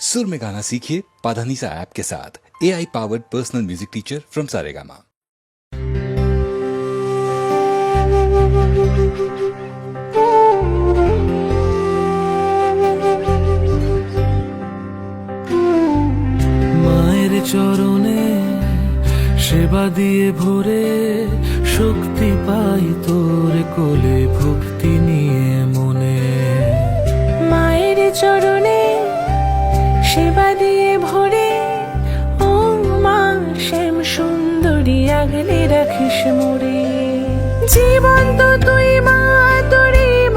सुर में गाना सीखिए पाधानीसा ऐप के साथ A I powered personal music teacher from Saregama মায়ের চরণে সেবা দিয়ে ভরে শক্তি পাই তোর কোলে ভক্তি নিয়ে মনে মায়ের চরণে সেবা দিয়ে ভরে। ও মা শ্যাম সুন্দরী, আগলে রাখিস মোরে। জীবন তো তুই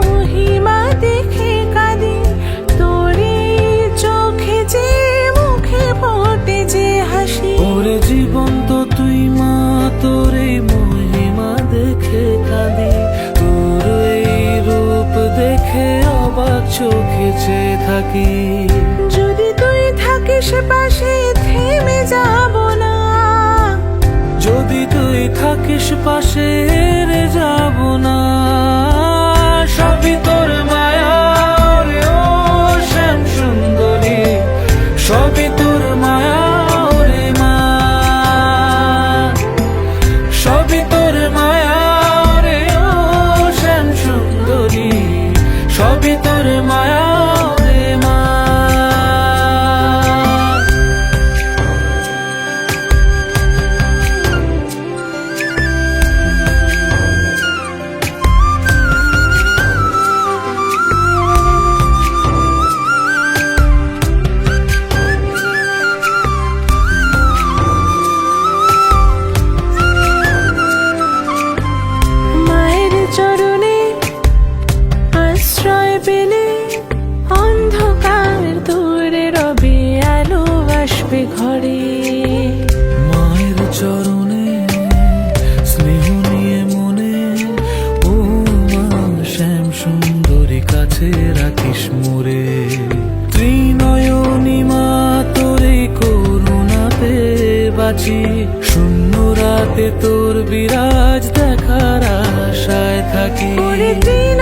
মহিমা দেখে চোখে যে, মুখে যে হাসি। মহিমা দেখে রূপ দেখে চোখে চেয়ে থাকি। থাকিস পাশে থেমে যাব না। যদি তুই থাকিস পাশে হেরে যাব না। শ্যাম সুন্দরী। সবই তোর মায়া কাছে রাখিস মোরে। ত্রিনয়নী মা, তোরে করুণা পে বাঁচি। শূন্য রাতে তোর বিরাজ দেখার আশায় থাকি। দিন